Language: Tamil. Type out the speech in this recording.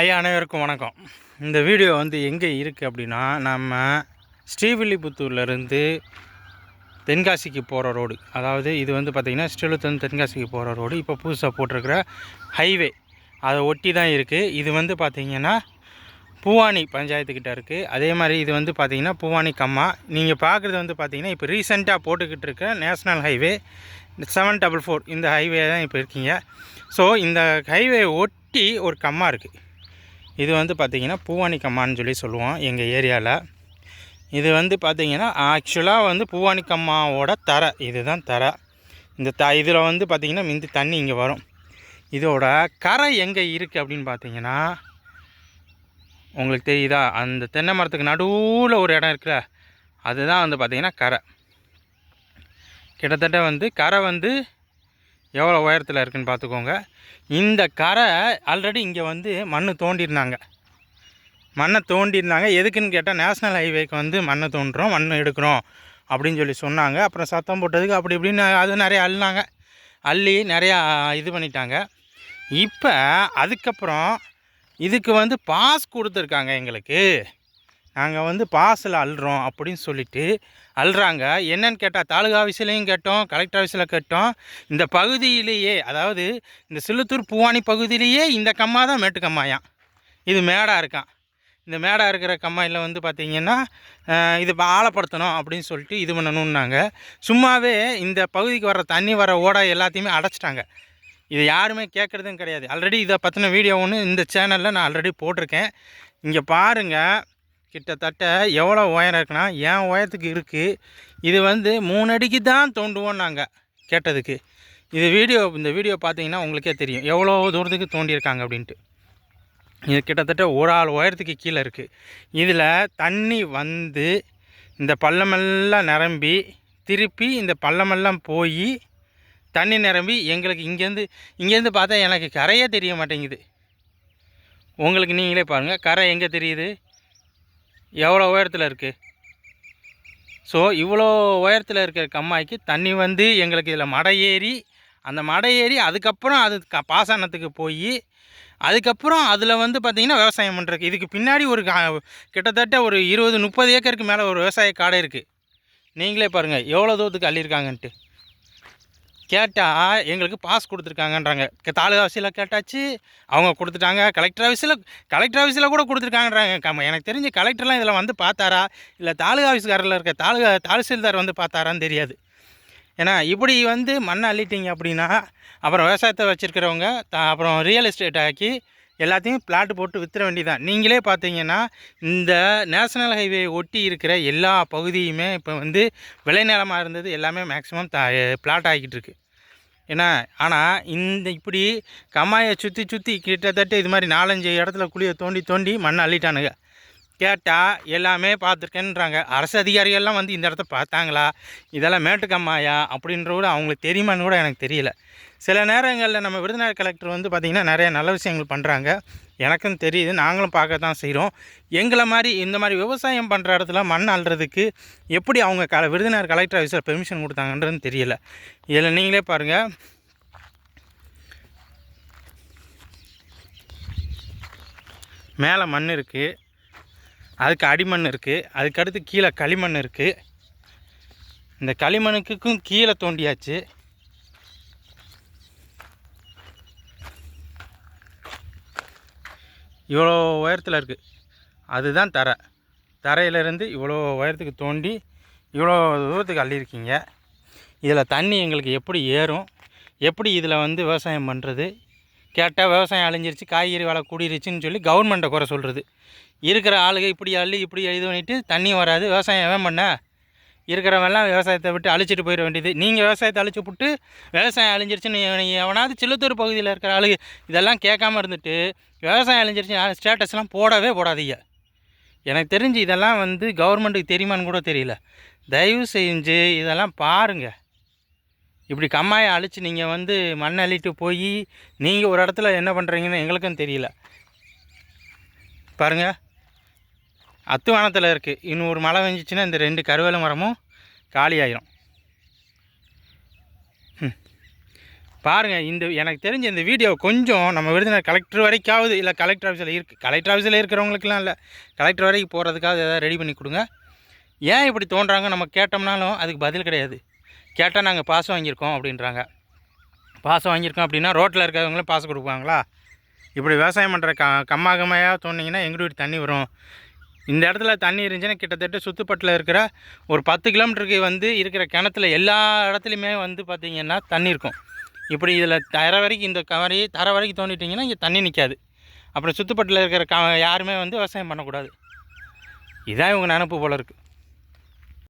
ஐயா அனைவருக்கும் வணக்கம். இந்த வீடியோ வந்து எங்கே இருக்குது அப்படின்னா நம்ம ஸ்ரீவில்லிபுத்தூர்லேருந்து தென்காசிக்கு போகிற ரோடு. அதாவது இது வந்து பார்த்திங்கன்னா ஸ்ரீவில்லிபுத்தூர் தென்காசிக்கு போகிற ரோடு. இப்போ புதுசாக போட்டிருக்கிற ஹைவே. அதை ஒட்டி தான் இருக்குது இது வந்து பார்த்திங்கன்னா பூவானி பஞ்சாயத்துக்கிட்ட இருக்குது அதே மாதிரி இது வந்து பார்த்திங்கன்னா பூவானி கம்மா. நீங்கள் பார்க்குறது வந்து பார்த்திங்கன்னா இப்போ ரீசெண்டாக போட்டுக்கிட்டு இருக்க national highway seven double four இந்த ஹைவே தான் இப்போ இருக்கீங்க. ஸோ இந்த ஹைவே ஒட்டி ஒரு கம்மா இருக்குது இது வந்து பார்த்திங்கன்னா பூவானி கம்மான்னு சொல்லி சொல்லுவோம் எங்கள் ஏரியாவில் இது வந்து பார்த்திங்கன்னா ஆக்சுவலாக வந்து பூவானி கம்மாவோட தரை இதுதான் தரை. இந்த த இதில் வந்து பார்த்திங்கன்னா மிந்தி தண்ணி இங்கே வரும். இதோட கரை எங்கே இருக்குது அப்படின்னு பார்த்தீங்கன்னா உங்களுக்கு தெரியுதா? அந்த தென்னை மரத்துக்கு நடுவில் ஒரு இடம் இருக்குல்ல அதுதான் வந்து பார்த்திங்கன்னா கரை கிட்டத்தட்ட வந்து கரை வந்து எவ்வளோ உயரத்தில் இருக்குன்னு பார்த்துக்கோங்க. இந்த கரை ஆல்ரெடி இங்கே வந்து மண் தோண்டியிருந்தாங்க மண்ணை தோண்டியிருந்தாங்க எதுக்குன்னு கேட்டால் நேஷ்னல் ஹைவேக்கு வந்து மண்ணை தோண்டுறோம் மண் எடுக்கிறோம் அப்படின்னு சொல்லி சொன்னாங்க. அப்புறம் சத்தம் போட்டதுக்கு அப்படி இப்படின்னு அது நிறைய அள்ளினாங்க. அள்ளி நிறையா இது பண்ணிட்டாங்க. இப்போ அதுக்கப்புறம் இதுக்கு வந்து பாஸ் கொடுத்துருக்காங்க எங்களுக்கு. நாங்கள் வந்து பாஸில் அள்ளுறோம் அப்படின்னு சொல்லிவிட்டு அள்ளுறாங்க என்னன்னு கேட்டால் தாலுகா ஆஃபீஸ்லேயும் கேட்டோம் கலெக்டர் ஆஃபீஸில் கேட்டோம். இந்த பகுதியிலேயே அதாவது இந்த சிலுத்தூர் பூவானி பகுதியிலேயே இந்த கம்மா தான் மேட்டுக்கம்மாயாம் இது மேடாக இருக்கான் இந்த மேடாக இருக்கிற கம்மாயில் வந்து பார்த்திங்கன்னா இது ஆழப்படுத்தணும் அப்படின்னு சொல்லிட்டு இது பண்ணணுன்னாங்க சும்மாவே இந்த பகுதிக்கு வர தண்ணி வர ஓடை எல்லாத்தையுமே அடைச்சிட்டாங்க. இது யாருமே கேட்குறதும் கிடையாது. ஆல்ரெடி இதை பற்றின வீடியோ ஒன்று இந்த சேனலில் நான் ஆல்ரெடி போட்டிருக்கேன். இங்கே பாருங்கள் கிட்டத்தட்ட எவ்வளோ உயரம் இருக்குன்னா என் உயரத்துக்கு இருக்குது இது வந்து மூணு அடிக்கு தான் தோண்டுவோம் நாங்கள் கேட்டதுக்கு. இது வீடியோ இந்த வீடியோ பார்த்தீங்கன்னா உங்களுக்கே தெரியும். எவ்வளோ தூரத்துக்கு தோண்டியிருக்காங்க அப்படின்ட்டு. இது கிட்டத்தட்ட ஒரு ஆள் உயரத்துக்கு கீழே இருக்குது இதில் தண்ணி வந்து இந்த பள்ளமெல்லாம் நிரம்பி திருப்பி இந்த பள்ளமெல்லாம் போய் தண்ணி நிரம்பி எங்களுக்கு இங்கேருந்து இங்கேருந்து பார்த்தா எனக்கு கரையே தெரிய மாட்டேங்குது. உங்களுக்கு நீங்களே பாருங்கள் கரை எங்கே தெரியுது? எவ்வளோ உயரத்தில் இருக்குது ஸோ இவ்வளோ உயரத்தில் இருக்கிற கம்மாய்க்கு தண்ணி வந்து எங்களுக்கு இதில் மடை ஏறி அந்த மடை ஏறி அதுக்கப்புறம் அது க பாசனத்துக்கு போய் அதுக்கப்புறம் அதில் வந்து பார்த்திங்கன்னா விவசாயம் பண்ணுறதுக்கு இதுக்கு பின்னாடி ஒரு கிட்டத்தட்ட ஒரு இருபது முப்பது ஏக்கருக்கு மேலே ஒரு விவசாய காடை இருக்குது நீங்களே பாருங்கள் எவ்வளோ தூரத்துக்கு அள்ளியிருக்காங்கன்ட்டு. கேட்டால் எங்களுக்கு பாஸ் கொடுத்துருக்காங்கன்றாங்க. தாலுகா ஆஃபீஸில் கேட்டாச்சு அவங்க கொடுத்துட்டாங்க. கலெக்டர் ஆஃபீஸில் கலெக்டர் ஆஃபீஸில் கூட கொடுத்துருக்காங்கன்றாங்க. கம் எனக்கு தெரிஞ்சு கலெக்டர்லாம் இதில் வந்து பார்த்தாரா? இல்லை தாலுகா ஆஃபீஸ்காரில் இருக்க தாலுகா தாசில்தார் வந்து பார்த்தாரான்னு தெரியாது. ஏன்னா இப்படி வந்து மண்ணை அள்ளிட்டீங்க அப்படின்னா அப்புறம் விவசாயத்தை வச்சுருக்கிறவங்க அப்புறம் ரியல் எஸ்டேட் ஆக்கி எல்லாத்தையும் பிளாட் போட்டு வித்துற வேண்டியதான் நீங்களே பார்த்தீங்கன்னா இந்த நேஷனல் ஹைவே ஒட்டி இருக்கிற எல்லா பகுதியுமே இப்போ வந்து விளைநிலமாக இருந்தது எல்லாமே மேக்ஸிமம் த பிளாட் ஆகிக்கிட்டு இருக்குது ஏன்னா ஆனால் இந்த இப்படி கம்மாயை சுற்றி சுற்றி கிட்டத்தட்ட இது மாதிரி நாலஞ்சு இடத்துல குழியை தோண்டி தோண்டி மண் அள்ளிட்டானுங்க. கேட்டால் எல்லாமே பார்த்துருக்கேன்றாங்க. அரசு அதிகாரிகள்லாம் வந்து இந்த இடத்த பார்த்தாங்களா? இதெல்லாம் மேட்டுக்கம்மாயா? அப்படின்ற கூட அவங்களுக்கு தெரியுமான்னு கூட எனக்கு தெரியல. சில நேரங்களில் நம்ம விருதுநகர் கலெக்டர் வந்து பார்த்திங்கன்னா நிறைய நல்ல விஷயங்கள் பண்ணுறாங்க எனக்கும் தெரியுது. நாங்களும் பார்க்க தான் செய்கிறோம் எங்களை மாதிரி இந்த மாதிரி விவசாயம் பண்ணுற இடத்துல மண் அள்ளுறதுக்கு எப்படி அவங்க க விருதுநகர் கலெக்டர் ஆஃபீஸில் பெர்மிஷன் கொடுத்தாங்கன்றது தெரியல. இதில் நீங்களே பாருங்கள் மேலே மண் இருக்குது அதுக்கு அடிமண் இருக்குது அதுக்கடுத்து கீழே களிமண் இருக்குது இந்த களிமண்ணுக்கும் கீழே தோண்டியாச்சு. இவ்வளோ உயரத்தில் இருக்குது அதுதான் தரை. தரையிலேருந்து இவ்வளோ உயரத்துக்கு தோண்டி இவ்வளோ தூரத்துக்கு அள்ளியிருக்கீங்க. இதில் தண்ணி எங்களுக்கு எப்படி ஏறும்? எப்படி இதில் வந்து விவசாயம் பண்ணுறது? கேட்டால் விவசாயம் அழிஞ்சிருச்சு காய்கறி விலை கூடிருச்சுன்னு சொல்லி கவர்மெண்ட்டை குறை சொல்கிறது இருக்கிற ஆளுங்க இப்படி அள்ளி இப்படி இது பண்ணிட்டு தண்ணி வராது விவசாயம் எவன் பண்ண? இருக்கிறவெல்லாம் விவசாயத்தை விட்டு அழிச்சிட்டு போயிட வேண்டியது. நீங்கள் விவசாயத்தை அழிச்சு விட்டு விவசாயம் அழிஞ்சிருச்சுன்னு எவனாவது சில்லத்தூர் பகுதியில் இருக்கிற ஆளுங்க இதெல்லாம் கேட்காம இருந்துட்டு விவசாயம் அழிஞ்சிருச்சு ஸ்டேட்டஸ்லாம் போடவே போடாதீங்க. எனக்கு தெரிஞ்சு இதெல்லாம் வந்து கவர்மெண்ட்டுக்கு தெரியுமான்னு கூட தெரியல. தயவு செஞ்சு இதெல்லாம் பாருங்கள் இப்படி கம்மாயை அழித்து நீங்கள் வந்து மண் அள்ளிட்டு போய் நீங்கள் ஒரு இடத்துல என்ன பண்ணுறீங்கன்னு எங்களுக்கும் தெரியல. பாருங்கள் அத்துவானத்தில் இருக்குது இன்னும் ஒரு மழை வெஞ்சிச்சின்னா இந்த ரெண்டு கருவேல மரமும் காலி ஆயிரும். ம். பாருங்கள் இந்த எனக்கு தெரிஞ்ச இந்த வீடியோ கொஞ்சம் நம்ம விருதுநகர் கலெக்டர் வரைக்காவது இல்லை கலெக்டர் ஆஃபீஸில் இருக்குது கலெக்டர் ஆஃபீஸில் இருக்கிறவங்களுக்குலாம் இல்லை. கலெக்டர் வரைக்கும் போகிறதுக்காக ஏதாவது ரெடி பண்ணி கொடுங்க. ஏன் இப்படி தோன்றாங்க நம்ம கேட்டோம்னாலும் அதுக்கு பதில் கிடையாது. கேட்டால் நாங்கள் பாஸ் வாங்கியிருக்கோம் அப்படின்றாங்க. பாசம் வாங்கியிருக்கோம் அப்படின்னா ரோட்டில் இருக்கிறவங்களும் பாசம் கொடுப்பாங்களா? இப்படி விவசாயம் பண்ணுற க கம்மாகமையாக தோண்டிங்கன்னா எங்கள் வீட்டு தண்ணி வரும். இந்த இடத்துல தண்ணி இருந்துச்சுன்னா கிட்டத்தட்ட சுத்துப்பட்டில் இருக்கிற ஒரு பத்து கிலோமீட்டருக்கு வந்து இருக்கிற கிணத்துல எல்லா இடத்துலையுமே வந்து பார்த்திங்கன்னா தண்ணி இருக்கும். இப்படி இதில் தர வரைக்கும் இந்த கவரி தர வரைக்கும் தோண்டிட்டிங்கன்னா இங்கே தண்ணி நிற்காது. அப்புறம் சுத்துப்பட்டில் இருக்கிற க யாருமே வந்து விவசாயம் பண்ணக்கூடாது. இதான் இவங்க நினப்பு போல இருக்குது